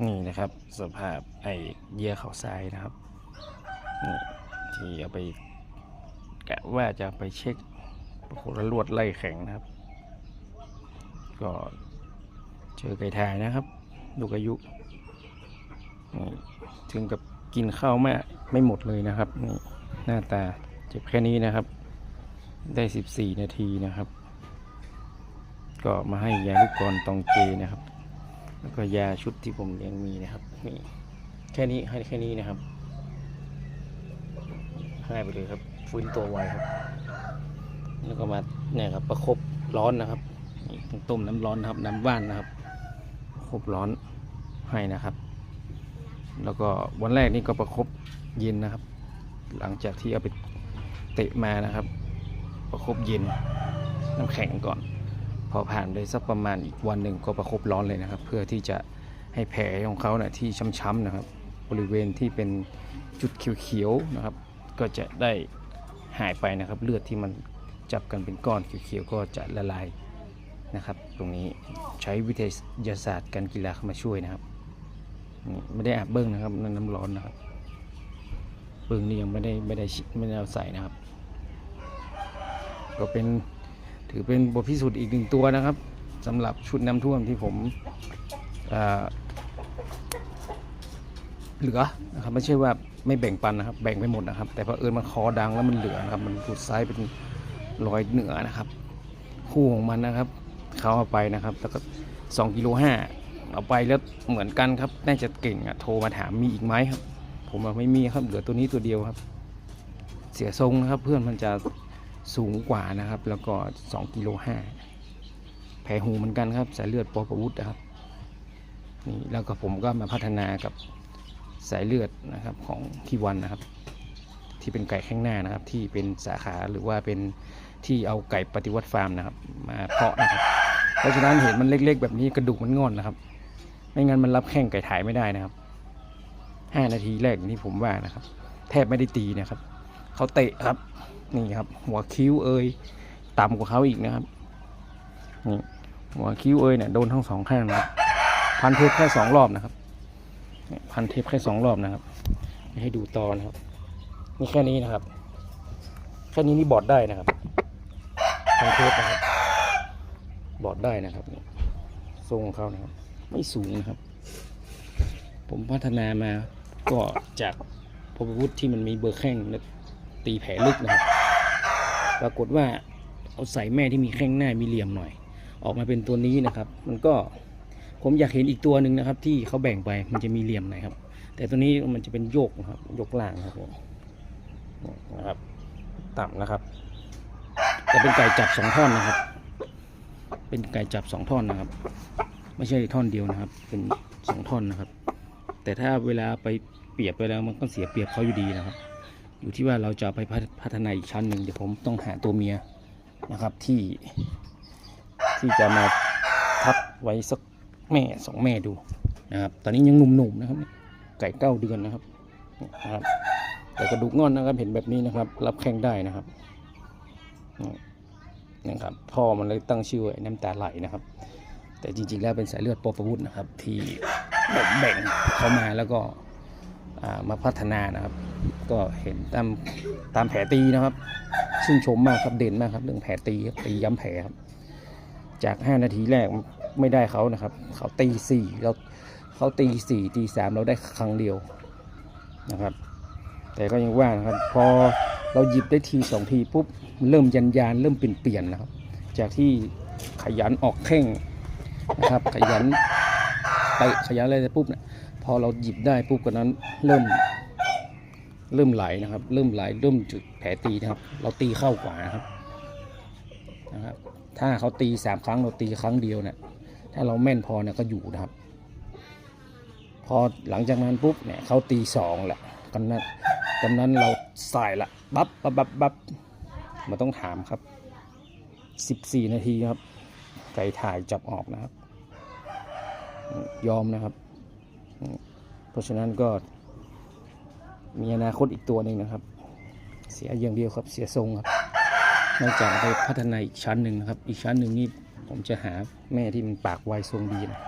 นี่นะครับสภาพไอ้เยื่อเขาทรายนะครับนี่ที่เอาไปกะว่าจะไปเช็คปรากฏว่าลวดไล่แข็งนะครับ ก็เจอไก่ทายนะครับ ลูกอายุนี่ถึงกับกินข้าวไม่ไม่หมดเลยนะครับนี่หน้าตาเจ็บแค่นี้นะครับ ได้ 14 นาทีนะครับ ก็มาให้ยาลูกกรตองเจนะครับ แล้วก็ยาชุดที่ผมยังมีนะครับนี่แค่นี้ให้แค่นี้นะครับให้ไปเลยครับ ฟื้นตัวไวครับ แล้วก็มาเนี่ยครับประคบร้อนนะครับต้องต้มน้ำร้อนนะครับ น้ำว่านนะครับประคบร้อนให้นะครับ แล้วก็วันแรกนี่ก็ประคบเย็นนะครับ หลังจากที่เอาไปเตะมานะครับ ประคบเย็นน้ำแข็งก่อน พอผ่านไปสักประมาณอีกวันหนึ่งก็ประคบร้อนเลยนะครับ เพื่อที่จะให้แผลของเขาเนี่ยที่ช้ำๆนะครับ บริเวณที่เป็นจุดเขียวๆนะครับ ก็จะได้หายไปนะครับ เลือดที่มันจับกันเป็นก้อนเขียวๆก็จะละลายนะครับ ตรงนี้ใช้วิทยาศาสตร์การกีฬาเข้ามาช่วยนะครับไม่ได้อาบเบิ้งนะครับในน้ำร้อนนะครับเบิ้งนี่ยังไม่ได้ไม่ได้ไม่ได้เอาใส่นะครับ ก็เป็น ถือเป็นบทพิสูจน์อีกหนึ่งตัวนะครับสำหรับชุดน้ำท่วมที่ผมเหลือนะครับไม่ใช่ว่าไม่แบ่งปันนะครับ แบ่งไปหมดนะครับ แต่พอเอิญมันคอดังแล้วมันเหลือนะครับ มันหลุดซ้ายเป็นรอยเหนือนะครับ คู่ของมันนะครับเขาเอาไปนะครับ แล้วก็สองกิโลห้าเอาไปแล้วเหมือนกันครับ น่าจะเก่งอะโทรมาถามมีอีกไหมครับ ผมบอกไม่มีครับเหลือตัวนี้ตัวเดียวครับ เสียทรงนะครับ เพื่อนมันจะ สูงกว่านะครับ แล้วก็2กิโลห้าแผลหูเหมือนกันครับ สายเลือดปอประวุธนะครับนี่แล้วก็ผมก็มาพัฒนากับสายเลือดนะครับของพี่วันนะครับ ที่เป็นไก่ข้างหน้านะครับ ที่เป็นสาขาหรือว่าเป็นที่เอาไก่ปฏิวัติฟาร์มนะครับ มาเพาะนะครับ เพราะฉะนั้นเห็นมันเล็ก ๆ แบบนี้กระดูกมันงอนนะครับ ไม่งั้นมันรับแข้งไก่ถ่ายไม่ได้นะครับห้านาทีแรกอย่างที่ผมว่านะครับ แทบไม่ได้ตีนะครับ เขาเตะครับ นี่ครับ หัวคิ้วเอยต่ำกว่าเขาอีกนะครับนี่หัวคิ้วเอยเนี่ยโดนทั้งสองข้างนะครับพันเทปแค่สองรอบนะครับพันเทปแค่สองรอบนะครับให้ดูตอนะครับนี่แค่นี้นะครับ แค่นี้นี่บอดได้นะครับพันเทปนะครับบอดได้นะครับนี่ทรงของเขานะครับ ไม่สูงนะครับ ผมพัฒนามาก็จากพบวุฒิที่มันมีเบอร์แข้งและ ตีแผลลึกนะครับปรากฏว่าเอาใส่แม่ที่มีแข้งหน้ามีเหลี่ยมหน่อย ออกมาเป็นตัวนี้นะครับ มันก็ผมอยากเห็นอีกตัวหนึ่งนะครับ ที่เขาแบ่งไปมันจะมีเหลี่ยมหน่อยครับ แต่ตัวนี้มันจะเป็นโยกนะครับยกล่างครับผมนะครับ ต่ำนะครับแต่เป็นไก่จับสองท่อนนะครับ เป็นไก่จับสองท่อนนะครับ ไม่ใช่ท่อนเดียวนะครับ เป็นสองท่อนนะครับ แต่ถ้าเวลาไปเปรียบไปแล้วมันก็เสียเปรียบเขาอยู่ดีนะครับ อยู่ที่ว่าเราจะไปพัฒพัฒนาอีกชั้นหนึ่งเดี๋ยวผมต้องหาตัวเมียนะครับที่ที่จะมาทับไว้สักแม่สองแม่ดูนะครับ ตอนนี้ยังหนุ่มๆนะครับ ไก่เก้าเดือนนะครับนะครับแต่กระดูกงอนนะครับเห็นแบบนี้นะครับ รับแข้งได้นะครับนี่นะครับพ่อมันเลยตั้งชื่อว่าน้ำตาไหลนะครับ แต่จริงๆแล้วเป็นสายเลือดปอประวุธนะครับ ที่แบ่งเขามาแล้วก็ มาพัฒนานะครับ ก็เห็นตามตามแผลตีนะครับชื่นชมมากครับเด่นมากครับเรื่องแผลตีตีย้ำแผลครับ จาก 5 นาทีแรกไม่ได้เขานะครับ เขาตีสี่แล้วเขาตีสี่ตีสามเราได้ครั้งเดียวนะครับ แต่ก็ยังว่านะครับ พอเราหยิบได้ทีสองทีปุ๊บเริ่มยันยานเริ่มเปลี่ยนเปลี่ยนนะครับ จากที่ขยันออกแข้งนะครับ ขยัน ไปขยันอะไรปุ๊บเนี่ยพอเราหยิบได้ปุ๊บก็นั้นเริ่ม เริ่มไหลนะครับ เริ่มไหลเริ่มจุดแผลตีนะครับ เราตีเข้ากว่านะครับนะครับ ถ้าเขาตีสามครั้งเราตีครั้งเดียวเนี่ยถ้าเราแม่นพอเนี่ยก็อยู่นะครับ พอหลังจากนั้นปุ๊บเนี่ยเขาตีสองแหละกำนั้นกำนั้นเราใส่ละบับบับบับบับมันต้องถามครับสิบสี่นาทีครับไก่ถ่ายจับออกนะครับ ยอมนะครับ เพราะฉะนั้นก็มีอนาคตอีกตัวหนึ่งนะครับ เสียอย่างเดียวครับเสียทรงครับนอกจากไปพัฒนาอีกชั้นหนึ่งนะครับ อีกชั้นหนึ่งนี่ผมจะหาแม่ที่มันปากไวทรงดีนะ